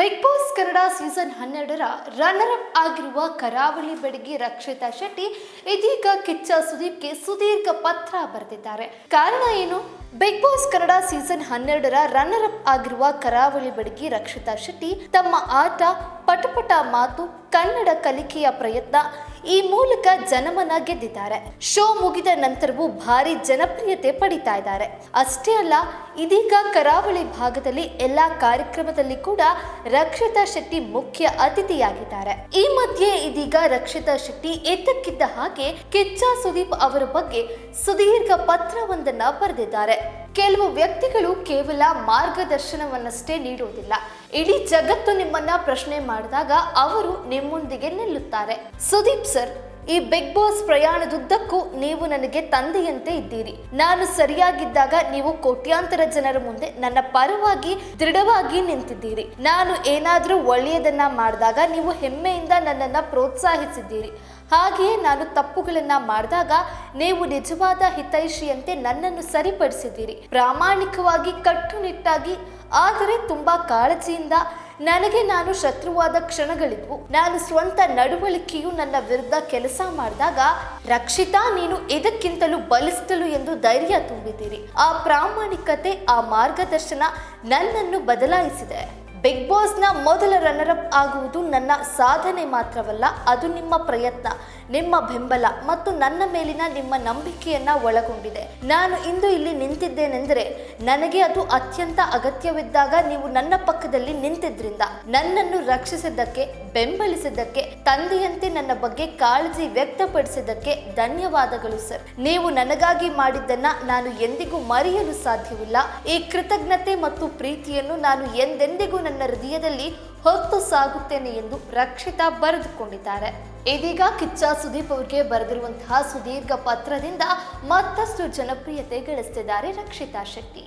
Big Boss Kannada season ಹನ್ನೆರಡರ runner up ಆಗಿರುವ ಕರಾವಳಿ ಬೆಡಗಿ ರಕ್ಷಿತಾ ಶೆಟ್ಟಿ, ಇದೀಗ ಕಿಚ್ಚ ಸುದೀಪ್ಗೆ ಸುದೀರ್ಘ ಪತ್ರ ಬರೆದಿದ್ದಾರೆ. ಕಾರಣ ಏನು? ಬಿಗ್ ಬಾಸ್ ಕನ್ನಡ ಸೀಸನ್ ಹನ್ನೆರಡರ ರನ್ನರ್ ಅಪ್ ಆಗಿರುವ ಕರಾವಳಿ ಬೆಡಗಿ ರಕ್ಷಿತಾ ಶೆಟ್ಟಿ ತಮ್ಮ ಆಟ, ಪಟಪಟ ಮಾತು, ಕನ್ನಡ ಕಲಿಕೆಯ ಪ್ರಯತ್ನ ಈ ಮೂಲಕ ಜನಮನ ಗೆದ್ದಿದ್ದಾರೆ. ಶೋ ಮುಗಿದ ನಂತರವೂ ಭಾರಿ ಜನಪ್ರಿಯತೆ ಪಡಿತಾ ಇದ್ದಾರೆ. ಅಷ್ಟೇ ಅಲ್ಲ, ಇದೀಗ ಕರಾವಳಿ ಭಾಗದಲ್ಲಿ ಎಲ್ಲಾ ಕಾರ್ಯಕ್ರಮದಲ್ಲಿ ಕೂಡ ರಕ್ಷಿತಾ ಶೆಟ್ಟಿ ಮುಖ್ಯ ಅತಿಥಿಯಾಗಿದ್ದಾರೆ. ಈ ಮಧ್ಯೆ ಇದೀಗ ರಕ್ಷಿತಾ ಶೆಟ್ಟಿ ಎತ್ತಕ್ಕಿದ್ದ ಹಾಗೆ ಕಿಚ್ಚ ಸುದೀಪ್ ಅವರ ಬಗ್ಗೆ ಸುದೀರ್ಘ ಪತ್ರವೊಂದನ್ನ ಬರೆದಿದ್ದಾರೆ. ಕೆಲವು ವ್ಯಕ್ತಿಗಳು ಕೇವಲ ಮಾರ್ಗದರ್ಶನವನ್ನಷ್ಟೇ ನೀಡುವುದಿಲ್ಲ. ಇಡೀ ಜಗತ್ತು ನಿಮ್ಮನ್ನ ಪ್ರಶ್ನೆ ಮಾಡಿದಾಗ ಅವರು ನಿಮ್ಮೊಂದಿಗೆ ನಿಲ್ಲುತ್ತಾರೆ. ಸುದೀಪ್ ಸರ್ ಈ ಬಿಗ್ ಬಾಸ್ ಪ್ರಯಾಣದುದ್ದಕ್ಕೂ ನೀವು ನನಗೆ ತಂದೆಯಂತೆ ಇದ್ದೀರಿ. ನಾನು ಸರಿಯಾಗಿದ್ದಾಗ ನೀವು ಕೋಟ್ಯಾಂತರ ಜನರ ಮುಂದೆ ನನ್ನ ಪರವಾಗಿ ದೃಢವಾಗಿ ನಿಂತಿದ್ದೀರಿ. ನಾನು ಏನಾದರೂ ಒಳ್ಳೆಯದನ್ನ ಮಾಡಿದಾಗ ನೀವು ಹೆಮ್ಮೆಯಿಂದ ನನ್ನನ್ನ ಪ್ರೋತ್ಸಾಹಿಸಿದ್ದೀರಿ. ಹಾಗೆಯೇ ನಾನು ತಪ್ಪುಗಳನ್ನ ಮಾಡಿದಾಗ ನೀವು ನಿಜವಾದ ಹಿತೈಷಿಯಂತೆ ನನ್ನನ್ನು ಸರಿಪಡಿಸಿದ್ದೀರಿ. ಪ್ರಾಮಾಣಿಕವಾಗಿ, ಕಟ್ಟುನಿಟ್ಟಾಗಿ, ಆದರೆ ತುಂಬಾ ಕಾಳಜಿಯಿಂದ ನನಗೆ ನಾನು ಶತ್ರುವಾದ ಕ್ಷಣಗಳಿದ್ವು. ನಾನು ಸ್ವಂತ ನಡವಳಿಕೆಯು ನನ್ನ ವಿರುದ್ಧ ಕೆಲಸ ಮಾಡಿದಾಗ, ರಕ್ಷಿತಾ, ನೀನು ಇದಕ್ಕಿಂತಲೂ ಬಲಿಸಿದಳು ಎಂದು ಧೈರ್ಯ ತುಂಬಿದ್ದೀರಿ. ಆ ಪ್ರಾಮಾಣಿಕತೆ, ಆ ಮಾರ್ಗದರ್ಶನ ನನ್ನನ್ನು ಬದಲಾಯಿಸಿದೆ. ಬಿಗ್ ಬಾಸ್ನ ಮೊದಲ ರನ್ನರ್ ಅಪ್ ಆಗುವುದು ನನ್ನ ಸಾಧನೆ ಮಾತ್ರವಲ್ಲ, ಅದು ನಿಮ್ಮ ಪ್ರಯತ್ನ, ನಿಮ್ಮ ಬೆಂಬಲ ಮತ್ತು ನನ್ನ ಮೇಲಿನ ನಿಮ್ಮ ನಂಬಿಕೆಯನ್ನ ಒಳಗೊಂಡಿದೆ. ನಾನು ಇಂದು ಇಲ್ಲಿ ನಿಂತಿದ್ದೇನೆಂದರೆ, ನನಗೆ ಅದು ಅತ್ಯಂತ ಅಗತ್ಯವಿದ್ದಾಗ ನೀವು ನನ್ನ ಪಕ್ಕದಲ್ಲಿ ನಿಂತಿದ್ರಿಂದ, ನನ್ನನ್ನು ರಕ್ಷಿಸಿದ್ದಕ್ಕೆ ಬೆಂಬಲಿಸಿದ್ದಕ್ಕೆ, ತಂದೆಯಂತೆ ನನ್ನ ಬಗ್ಗೆ ಕಾಳಜಿ ವ್ಯಕ್ತಪಡಿಸಿದ್ದಕ್ಕೆ ಧನ್ಯವಾದಗಳು, ಸರ್. ನೀವು ನನಗಾಗಿ ಮಾಡಿದ್ದನ್ನ ನಾನು ಎಂದಿಗೂ ಮರೆಯಲು ಸಾಧ್ಯವಿಲ್ಲ. ಈ ಕೃತಜ್ಞತೆ ಮತ್ತು ಪ್ರೀತಿಯನ್ನು ನಾನು ಎಂದೆಂದಿಗೂ ನನ್ನ ಹೃದಯದಲ್ಲಿ ಹೊತ್ತು ಸಾಗುತ್ತೇನೆ ಎಂದು ರಕ್ಷಿತಾ ಬರೆದುಕೊಂಡಿದ್ದಾರೆ. ಇದೀಗ ಕಿಚ್ಚ ಸುದೀಪ್ ಅವರಿಗೆ ಬರೆದಿರುವಂತಹ ಸುದೀರ್ಘ ಪತ್ರದಿಂದ ಮತ್ತಷ್ಟು ಜನಪ್ರಿಯತೆ ಗಳಿಸ್ತಿದ್ದಾರೆ ರಕ್ಷಿತಾ ಶೆಟ್ಟಿ.